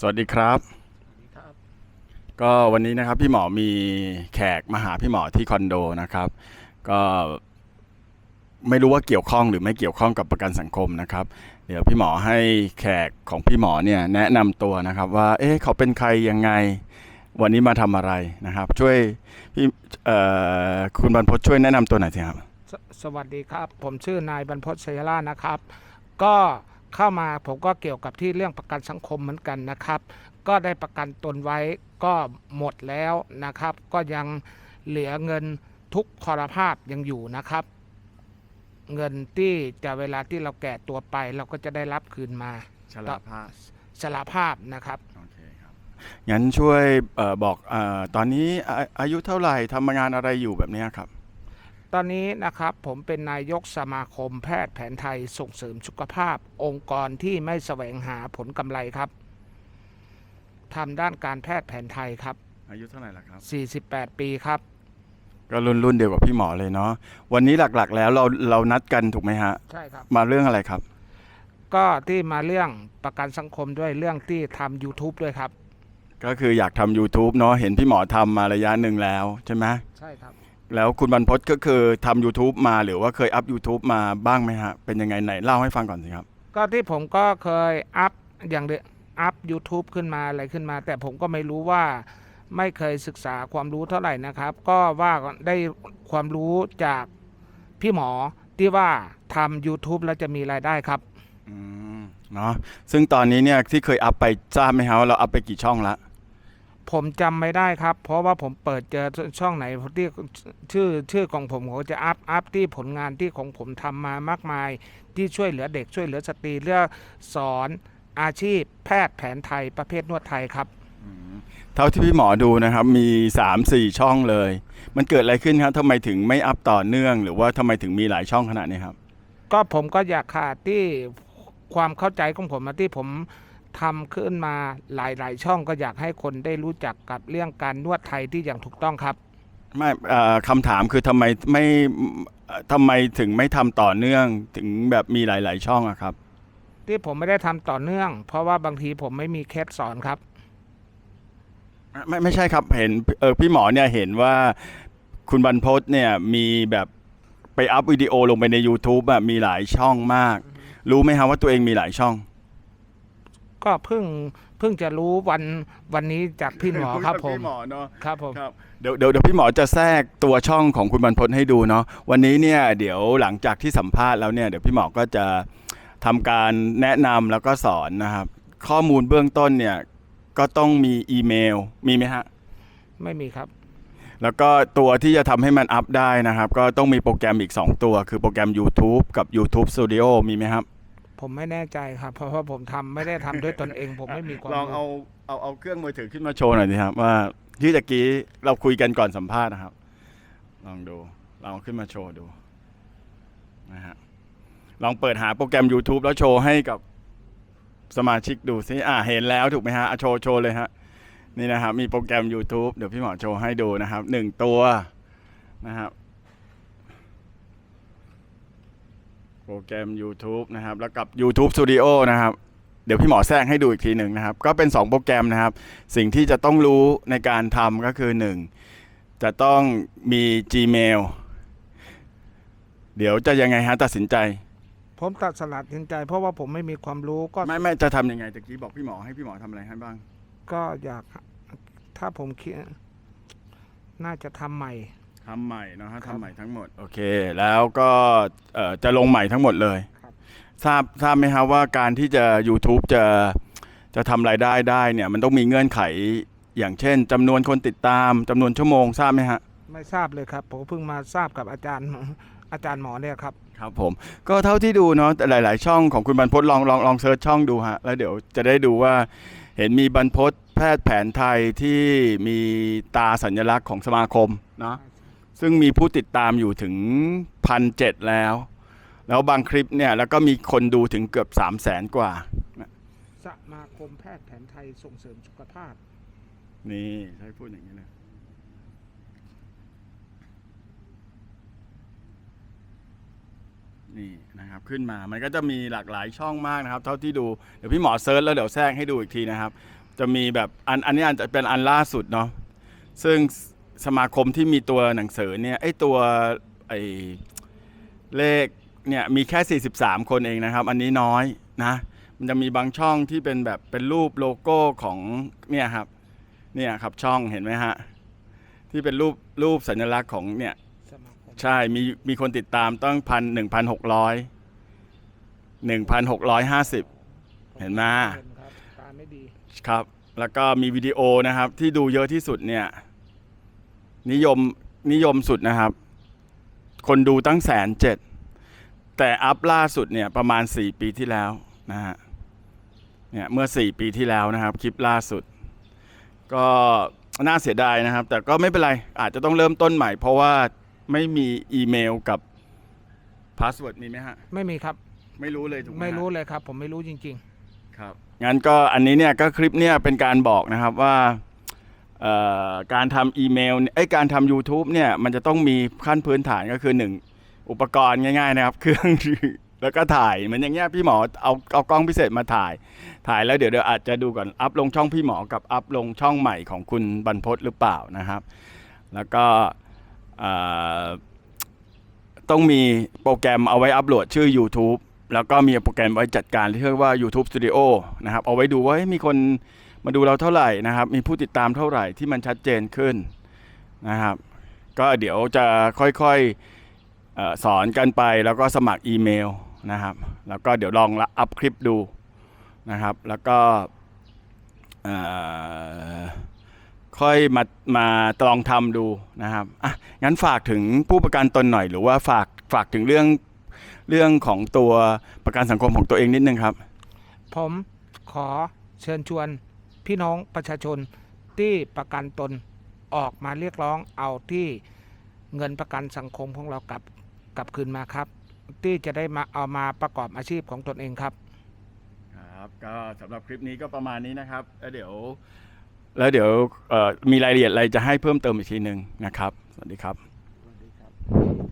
สวัสดีครับครับ ก็วันนี้นะครับพี่หมอมีแขกมาหาพี่หมอที่คอนโดนะครับ ก็ไม่รู้ว่าเกี่ยวข้องหรือไม่เกี่ยวข้องกับประกันสังคมนะครับ เดี๋ยวพี่หมอให้แขกของพี่หมอเนี่ยแนะนำตัวนะครับว่า เอ๊ะเขาเป็นใครยังไง วันนี้มาทำอะไรนะครับ ช่วยพี่เอ่อคุณบรรพตช่วยแนะนำตัวหน่อยสิครับ สสวัสดีครับ ผมชื่อนายบรรพตชัยราชนะครับ ก็ เข้ามาผมก็เกี่ยวกับที่เรื่องประกันสังคมเหมือนกันนะครับ ก็ได้ประกันตนไว้ก็หมดแล้วนะครับ ก็ยังเหลือเงินทุกคอรภาพยังอยู่นะครับ เงินที่จะเวลาที่เราแก่ตัวไป เราก็จะได้รับคืนมาชลาภาพสละภาพนะครับโอเคครับงั้นช่วยเออบอกเออตอนนี้อาอายุเท่าไหร่ทำงานอะไรอยู่แบบเนี้ยครับ ตอนนี้นะครับผมเป็นนายกสมาคมแพทย์แผนไทยส่งเสริมสุขภาพ องค์กรที่ไม่แสวงหาผลกำไรครับทำด้านการแพทย์แผนไทยครับ อายุเท่าไหร่ละครับ 48 ปีครับ ก็รุ่นรุ่นเดียวกับพี่หมอเลยเนาะวันนี้หลักๆ แล้วเราเรานัดกันถูกไหมฮะ ใช่ครับ มาเรื่องอะไรครับ ก็ที่มาเรื่องประกันสังคมด้วยเรื่องที่ทำ YouTube ด้วยครับ ก็คืออยากทำ YouTube เนาะเห็นพี่หมอทำมาระยะหนึ่งแล้วใช่ไหมใช่ครับ แล้วคุณบรรพตก็คือทำ YouTube มาหรือว่าเคยอัพ YouTube มาบ้างไหมฮะ เป็นยังไงไหนเล่าให้ฟังก่อนสิครับ ก็ที่ผมก็เคยอัพอย่างเดอัพ YouTube ขึ้นมาอะไรขึ้นมา แต่ผมก็ไม่รู้ว่าไม่เคยศึกษาความรู้เท่าไหร่นะครับ ก็ว่าได้ความรู้จากพี่หมอที่ว่าทำ YouTube แล้วจะมีรายได้ครับ อืมเนาะซึ่งตอนนี้เนี่ยที่เคยอัพไปทราบไหมฮะว่าเราอัพไปกี่ช่องละ ผมจำไม่ได้ครับ เพราะว่าผมเปิดเจอช่องไหนที่ชื่อชื่อของผมเขาจะอัพอัพที่ผลงานที่ของผมทำมามากมาย ที่ช่วยเหลือเด็กช่วยเหลือสตรีเรื่องสอนอาชีพแพทย์แผนไทยประเภทนวดไทยครับเท่าที่พี่หมอดูนะครับมี 3 4 ช่องเลย มันเกิดอะไรขึ้นครับทำไมถึงไม่อัพต่อเนื่อง หรือว่าทำไมถึงมีหลายช่องขนาดนี้ครับ ก็ผมก็อยากขาดที่ความเข้าใจของผมอะที่ผม ทำขึ้นมาหลาย ๆ ช่องก็อยากให้คนได้รู้จักกับเรื่องการนวดไทยที่อย่างถูกต้องครับ ไม่เอ่อคำถามคือทำไมไม่เอ่อทำไมถึงไม่ทำต่อเนื่องถึงแบบมีหลาย ๆ ช่องอะครับ ที่ผมไม่ได้ทำต่อเนื่อง เพราะว่าบางทีผมไม่มีเคสสอนครับ ไม่ไม่ใช่ครับเห็นเออพี่หมอเนี่ยเห็นว่าคุณบรรพตเนี่ยมีแบบไปอัพวิดีโอลงไปใน YouTube อะมีหลายช่องมาก รู้ไหมครับว่าตัวเองมีหลายช่อง ก็เพิ่งเพิ่งจะรู้วันวันนี้จากพี่หมอครับผม พี่หมอเนาะครับผม ครับเดี๋ยวเดี๋ยวเดี๋ยวพี่หมอจะแทรกตัวช่องของคุณบรรพตให้ดูเนาะวันนี้เนี่ยเดี๋ยวหลังจากที่สัมภาษณ์แล้วเนี่ยเดี๋ยวพี่หมอก็จะทำการแนะนำแล้วก็สอนนะครับ ข้อมูลเบื้องต้นเนี่ยก็ต้องมีอีเมลมีไหมฮะ ไม่มีครับ แล้วก็ตัวที่จะทำให้มันอัพได้นะครับ ก็ต้องมีโปรแกรมอีก 2 ตัว คือโปรแกรม YouTube กับ YouTube Studio มีไหมครับ ผมไม่แน่ใจครับ เพราะว่าผมทำไม่ได้ทำด้วยตนเอง ผมไม่มีความลองเอาเอาเอาเครื่องมือถือขึ้นมาโชว์หน่อยสิครับ ว่าที่ตะกี้เราคุยกันก่อนสัมภาษณ์นะครับ ลองดูลองขึ้นมาโชว์ดูนะฮะลองเปิดหาโปรแกรม YouTube แล้วโชว์ให้กับสมาชิกดูซิอ่าเห็นแล้วถูกไหมฮะอะโชว์โชว์เลยฮะนี่นะครับ มีโปรแกรม YouTube เดี๋ยวพี่หมอโชว์ให้ดูนะครับหนึ่งตัวนะครับ โปรแกรม YouTube นะครับ แล้วกับ YouTube Studio นะครับ เดี๋ยวพี่หมอแทรกให้ดูอีกทีหนึ่งนะครับ ก็เป็น 2 โปรแกรมนะครับ สิ่งที่จะต้องรู้ในการทำก็คือ 1 จะต้องมี Gmail เดี๋ยวจะยังไงฮะตัดสินใจ ผมตัดสลัดสินใจ เพราะว่าผมไม่มีความรู้ก็ไม่ไม่จะทำยังไงตะกี้บอกพี่หมอให้พี่หมอทำอะไรให้บ้าง ก็อยาก ถ้าผมคิดน่าจะทำใหม่ ทำใหม่เนอะฮะครับทำใหม่ทั้งหมด โอเค แล้วก็เอ่อจะลงใหม่ทั้งหมดเลย ครับ ทราบทราบไหมครับว่าการที่จะ YouTube จะจะทำรายได้ได้เนี่ยมันต้องมีเงื่อนไขอย่างเช่นจำนวนคนติดตามจำนวนชั่วโมงทราบไหมฮะ ไม่ทราบเลยครับ ผมเพิ่งมาทราบกับอาจารย์อาจารย์หมอเนี่ยครับ ครับผมก็เท่าที่ดูเนาะแต่หลาย ๆ ช่องของคุณบรรพตลองลองลองเซิร์ชช่องดูฮะแล้วเดี๋ยวจะได้ดูว่า เห็นมีบรรพตแพทย์แผนไทยที่มีตาสัญลักษณ์ของสมาคมเนาะ ซึ่งมีผู้ติดตามอยู่ถึงพันเจ็ดแล้ว แล้วบางคลิปเนี่ยแล้วก็มีคนดูถึงเกือบ3 0 0แสนกว่า สมาคมแพทย์แผนไทยส่งเสริมสุขภาพ นี่ใช้พูดอย่างนี้เลยนี่นะครับขึ้นมา มันก็จะมีหลากหลายช่องมากนะครับ เท่าที่ดู เดี๋ยวพี่หมอเซิร์ชแล้วเดี๋ยวแทรกให้ดูอีกทีนะครับ จะมีแบบอันอันนี้อาจจะเป็นอันล่าสุดเนาะ ซึ่ง สมาคมที่มีตัวหนังสือเนี่ยไอตัวไอเลขเนี่ยมีแค่ 43 คนเองนะครับ อันนี้น้อยนะ มันจะมีบางช่องที่เป็นแบบเป็นรูปโลโก้ของเนี่ยครับเนี่ยครับช่องเห็นไหมฮะ ที่เป็นรูปรูปสัญลักษณ์ของเนี่ยสมาคมใช่มีมีคนติดตามตั้งพันหนึ่งพันหกร้อยหนึ่งพันหกร้อยห้าสิบเห็นไหมครับตาไม่ดีครับแล้วก็มีวิดีโอนะครับที่ดูเยอะที่สุดเนี่ย นิยมนิยมสุดนะครับ คนดูตั้งแสนเจ็ดแต่อัพล่าสุดเนี่ยประมาณ 4 ปีที่แล้วนะฮะเนี่ยเมื่อ 4 ปีที่แล้วนะครับ คลิปล่าสุด ก็น่าเสียดายนะครับ แต่ก็ไม่เป็นไรอาจจะต้องเริ่มต้นใหม่ เพราะว่าไม่มีอีเมลกับพาสเวิร์ดมีไหมฮะ ไม่มีครับ ไม่รู้เลยถูกไหมฮะ ไม่รู้เลยครับ ผมไม่รู้จริงครับงั้นก็อันนี้เนี่ยก็คลิปเนี่ยเป็นการบอกนะครับว่าเอ่อ การทำอีเมลไอ้ยการทำ YouTube เนี่ยมันจะต้องมีขั้นพื้นฐานก็คือหนึ่งอุปกรณ์ง่ายๆนะครับ เครื่องแล้วก็ถ่ายเหมือนอย่างเงี้ยพี่หมอเอาเอากล้องพิเศษมาถ่าย ถ่ายแล้วเดี๋ยวเดี๋ยวอาจจะดูก่อนอัพลงช่องพี่หมอกับอัพลงช่องใหม่ของคุณบรรพศหรือเปล่านะครับ แล้วก็ต้องมีโปรแกรมเอาไว้อัพโหลดชื่อ YouTube แล้วก็มีโปรแกรมไว้จัดการที่เรียกว่า YouTube Studio นะครับ เอาไว้ดูว่ามีคน มาดูเราเท่าไหร่นะครับ มีผู้ติดตามเท่าไหร่ที่มันชัดเจนขึ้นนะครับ ก็เดี๋ยวจะค่อยๆสอนกันไปแล้วก็สมัครอีเมลนะครับ แล้วก็เดี๋ยวลองอัพคลิปดูนะครับ แล้วก็ค่อยมามาลองทำดูนะครับอะงั้นฝากถึงผู้ประกันตนหน่อยหรือว่าฝากฝากถึงเรื่องเรื่องของตัวประกันสังคมของตัวเองนิดนึงครับ ผมขอเชิญชวน พี่น้องประชาชนที่ประกันตนออกมาเรียกร้องเอาที่เงินประกันสังคมของเรากลับกลับคืนมาครับ ที่จะได้มาเอามาประกอบอาชีพของตนเองครับ ครับก็สำหรับคลิปนี้ก็ประมาณนี้นะครับ แล้วเดี๋ยว แล้วเดี๋ยวเอ่อมีรายละเอียดอะไรจะให้เพิ่มเติมอีกทีหนึ่งนะครับ สวัสดีครับ สวัสดีครับ